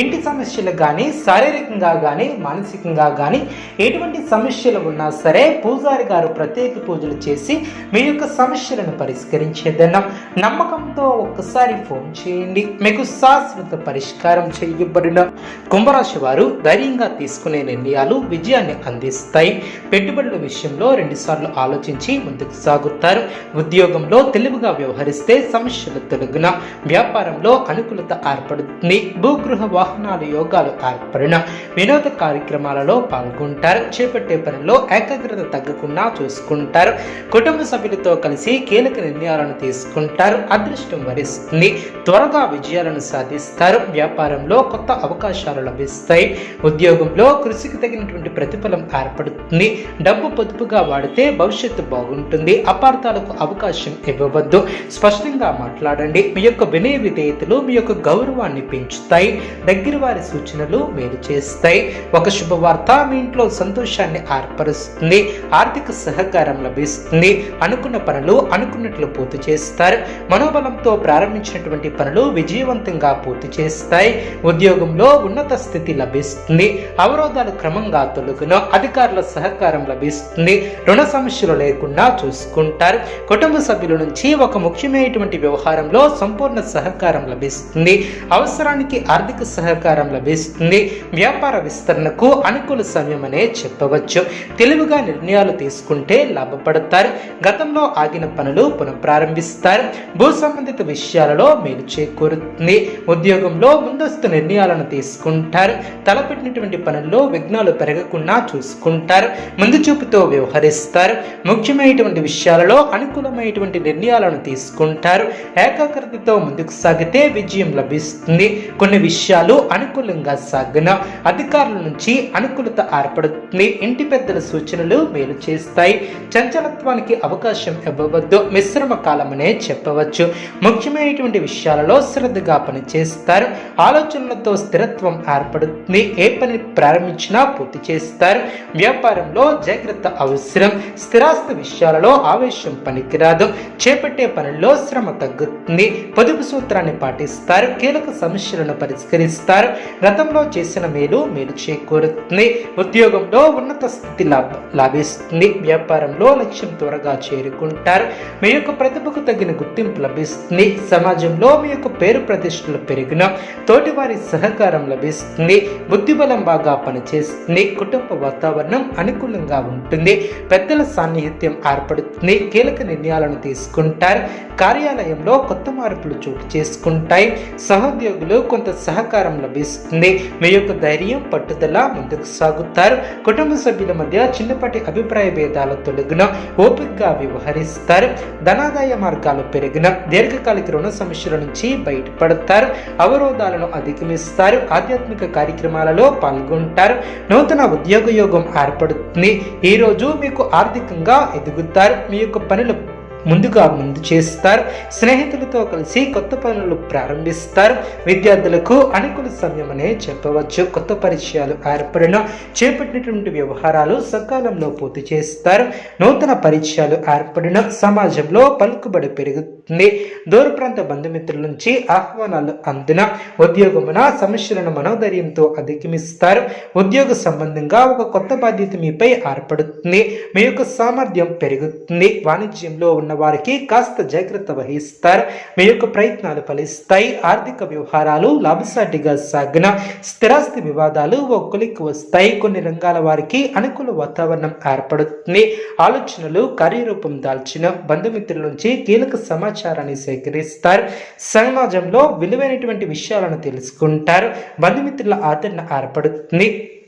ఇంటి సమస్యలు కానీ శారీరకంగా కానీ మానసికంగా కానీ ఎటువంటి సమస్యలు ఉన్నా సరే పూజారి గారు ప్రత్యేక పూజలు చేసి మీ యొక్క సమస్యలను పరిష్కరించేదన్న నమ్మకంతో ఒక్కసారి ఫోన్ చేయండి. మీకు శాశ్వత పరిష్కారం చేయబడిన కుంభరాశి వారు ధైర్యంగా తీసుకునే నిర్ణయాలు విజయాన్ని అందిస్తాయి. పెట్టుబడుల విషయంలో రెండుసార్లు ఆలోచించి ముందుకు సాగుతారు. ఉద్యోగంలో తెలివిగా వ్యవహరిస్తే సమస్యలు తొలగిన వ్యాపారంలో అనుకూలత ఏర్పడుతుంది. గృహ వాహనాల యోగాలు ఏర్పడిన వినోద కార్యక్రమాలలో పాల్గొంటారు. చేపట్టే పనిలో ఏకాగ్రత తగ్గకుండా చూసుకుంటారు. కుటుంబ సభ్యులతో కలిసి కీలక నిర్ణయాలను తీసుకుంటారు. అదృష్టం వరిస్తుంది. త్వరగా విజయాలను సాధిస్తారు. వ్యాపారంలో కొత్త అవకాశాలు లభిస్తాయి. ఉద్యోగంలో కృషికి తగినటువంటి ప్రతిఫలం ఏర్పడుతుంది. డబ్బు పొదుపుగా వాడితే భవిష్యత్తు బాగుంటుంది. అపార్థాలకు అవకాశం ఇవ్వవద్దు. స్పష్టంగా మాట్లాడండి. మీ యొక్క వినయ విధేయతలు మీ యొక్క గౌరవాన్ని పెంచుతాయి. దగ్గర వారి సూచనలు మేలు చేస్తాయి. ఒక శుభవార్త మీ ఇంట్లో సంతోషాన్ని ఏర్పరుస్తుంది. ఆర్థిక సహకారం లభిస్తుంది. అనుకున్న పనులు అనుకున్నట్లు పూర్తి చేస్తారు. మనోబలంతో ప్రారంభించినటువంటి పనులు విజయవంతంగా పూర్తి చేస్తాయి. ఉద్యోగంలో ఉన్నత స్థితి లభిస్తుంది. అవరోధాలు క్రమంగా తొలగును. అధికారుల సహకారం లభిస్తుంది. రుణ సమస్యలు లేకుండా చూసుకుంటారు. కుటుంబ సభ్యుల నుంచి ఒక ముఖ్యమైనటువంటి వ్యవహారంలో సంపూర్ణ సహకారం లభిస్తుంది. అవసరానికి ఆర్థిక సహకారం లభిస్తుంది. వ్యాపార విస్తరణకు అనుకూల సమయం అనే చెప్పవచ్చు. తెలివిగా నిర్ణయాలు తీసుకుంటే లాభపడతారు. గతంలో ఆగిన పనులు పునఃప్రారంభిస్తారు. భూ సంబంధిత విషయాలలో మేలు చేకూరుతుంది. ఉద్యోగంలో ముందస్తు నిర్ణయాలను తీసుకుంటారు. తలపెట్టినటువంటి పనుల్లో విఘ్నాలు పెరగకుండా చూసుకుంటారు. ముందు చూపుతో వ్యవహరిస్తారు. ముఖ్యమైనటువంటి విషయాలలో అనుకూలమైనటువంటి నిర్ణయాలను తీసుకుంటారు. ఏకాగ్రతతో ముందుకు సాగితే విజయం లభిస్తుంది. కొన్ని విషయాలు అనుకూలంగా సాగిన అధికారుల నుంచి అనుకూలత ఏర్పడుతుంది. ఇంటి పెద్దల సూచనలు మేలు చేస్తాయి. చంచలత్వానికి అవకాశం ఇవ్వవద్దు. మిశ్రమ కాలమనే చెప్పవచ్చు. ముఖ్యమైనటువంటి విషయాలలో శ్రద్ధగా పనిచేస్తారు. ఆలోచనలతో స్థిరత్వం ఏర్పడుతుంది. ఏ పని ప్రారంభించినా పూర్తి చేస్తారు. వ్యాపారంలో జాగ్రత్త అవసరం. స్థిరాస్తి విషయాలలో ఆవేశం పనికిరాదు. చేపట్టే పనుల్లో శ్రమ తగ్గుతుంది. పొదుపు సూత్రాన్ని పాటిస్తారు. కీలక సమస్యలను పరిష్కరిస్తారు. గతంలో చేసిన మేలు మేలు చేకూరుతుంది. ఉద్యోగంలో ఉన్నత స్థితి లాభ లాభిస్తుంది. వ్యాపారంలో లక్ష్యం త్వరగా చేరుకుంటారు. మీ యొక్క ప్రతిభకు తగిన గుర్తింపు లభిస్తుంది. సమాజంలో మీ యొక్క పేరు ప్రతిష్టలు పెరిగిన తోటివారి సహకారం లభిస్తుంది. బుద్ధిబలం బాగా పనిచేస్తుంది. కుటుంబ వాతావరణం అనుకూలంగా ఉంటుంది. పెద్దల సాన్నిహిత్యం ఏర్పడుతుంది. కీలక నిర్ణయాలను తీసుకుంటారు. కార్యాలయంలో కొత్త మార్పులు చోటు చేసుకుంటాయి. సహోద్యోగులు కొంత సహకారం లభిస్తుంది. మీ యొక్క ధైర్యం పట్టుదల ముందుకు సాగుతారు. కుటుంబ సభ్యుల మధ్య చిన్నపాటి అభిప్రాయ భేదాల తొలగిన ఓపికగా వ్యవహరిస్తారు. ధనాదాయ మార్గాలు పెరిగిన దీర్ఘకాలిక రుణ సమస్యల నుంచి బయటపడతారు. అవరోధాలను అధిగమిస్తారు. ఆధ్యాత్మిక కార్యక్రమాలలో పాల్గొంటారు. నూతన ఉద్యోగ యోగం ఏర్పడుతుంది. ఈరోజు మీకు ఆర్థికంగా ఎదుగుతారు. మీ యొక్క పనులు ముందుగా ముందు చేస్తారు. స్నేహితులతో కలిసి కొత్త పనులు ప్రారంభిస్తారు. విద్యార్థులకు అనుకూల సమయమనే చెప్పవచ్చు. కొత్త పరిచయాలు ఏర్పడిన చేపట్టినటువంటి వ్యవహారాలు సకాలంలో పూర్తి చేస్తారు. నూతన పరిచయాలు ఏర్పడిన సమాజంలో పలుకుబడి పెరుగుతుంది. దూర ప్రాంత బంధుమిత్రుల నుంచి ఆహ్వానాలు అందిన ఉద్యోగమున సమస్యలను మనోధైర్యంతో అధిగమిస్తారు. ఉద్యోగ సంబంధంగా ఒక కొత్త బాధ్యత మీపై ఏర్పడుతుంది. మీ యొక్క సామర్థ్యం పెరుగుతుంది. వాణిజ్యంలో ఉన్న వారికి కాస్త జాగ్రత్త వహిస్తారు. మీ యొక్క ప్రయత్నాలు ఫలిస్తాయి. ఆర్థిక వ్యవహారాలు లాభసాటిగా సాగిన స్థిరాస్తి వివాదాలు ఓ వస్తాయి. కొన్ని రంగాల వారికి అనుకూల వాతావరణం ఏర్పడుతుంది. ఆలోచనలు కార్యరూపం దాల్చిన బంధుమిత్రుల నుంచి కీలక సమాచారాన్ని సేకరిస్తారు. సమాజంలో విలువైనటువంటి విషయాలను తెలుసుకుంటారు. బంధుమిత్రుల ఆదరణ ఏర్పడుతుంది.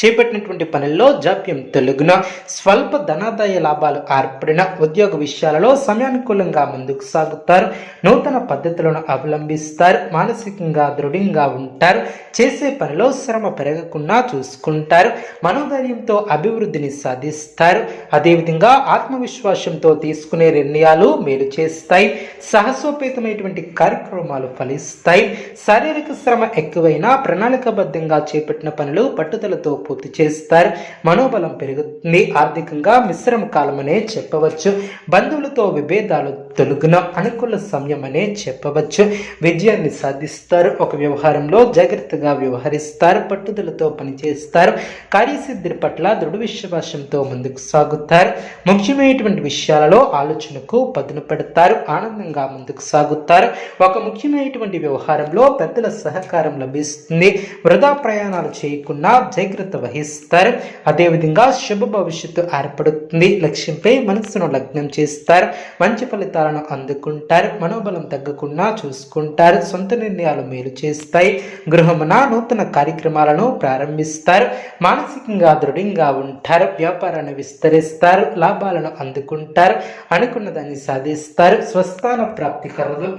చేపట్టినటువంటి పనుల్లో జాప్యం తొలగున స్వల్ప ధనాదాయ లాభాలు ఏర్పడిన ఉద్యోగ విషయాలలో సమయానుకూలంగా ముందుకు సాగుతారు. నూతన పద్ధతులను అవలంబిస్తారు. మానసికంగా దృఢంగా ఉంటారు. చేసే పనిలో శ్రమ పెరగకుండా చూసుకుంటారు. మనోధైర్యంతో అభివృద్ధిని సాధిస్తారు. అదేవిధంగా ఆత్మవిశ్వాసంతో తీసుకునే నిర్ణయాలు మేలు చేస్తాయి. సాహసోపేతమైనటువంటి కార్యక్రమాలు ఫలిస్తాయి. శారీరక శ్రమ ఎక్కువైనా ప్రణాళికబద్ధంగా చేపట్టిన పనులు పట్టుదలతో పూర్తి చేస్తారు. మనోబలం పెరుగుతుంది. ఆర్థికంగా మిశ్రమ కాలమనే చెప్పవచ్చు. బంధువులతో విభేదాలు తొలగిన అనుకూల సమయం అనే చెప్పవచ్చు. విజయాన్ని సాధిస్తారు. ఒక వ్యవహారంలో జాగ్రత్తగా వ్యవహరిస్తారు. పట్టుదలతో పనిచేస్తారు. కార్యసిద్ధి పట్ల దృఢ విశ్వాసంతో ముందుకు సాగుతారు. ముఖ్యమైనటువంటి విషయాలలో ఆలోచనకు పదును పెడతారు. ఆనందంగా ముందుకు సాగుతారు. ఒక ముఖ్యమైనటువంటి వ్యవహారంలో పెద్దల సహకారం లభిస్తుంది. వృధా ప్రయాణాలు చేయకుండా జాగ్రత్త వహిస్తారు అదేవిధంగా శుభ భవిష్యత్తు ఏర్పడుతుంది. లక్ష్యంపై మనసును లగ్నం చేస్తారు. మంచి ఫలితాలను అందుకుంటారు. మనోబలం తగ్గకుండా చూసుకుంటారు. సొంత నిర్ణయాలు మేలు చేస్తాయి. గృహమున నూతన కార్యక్రమాలను ప్రారంభిస్తారు. మానసికంగా దృఢంగా ఉంటారు. వ్యాపారాన్ని విస్తరిస్తారు. లాభాలను అందుకుంటారు. అనుకున్న దాన్ని సాధిస్తారు. స్వస్థాన ప్రాప్తి కలదు.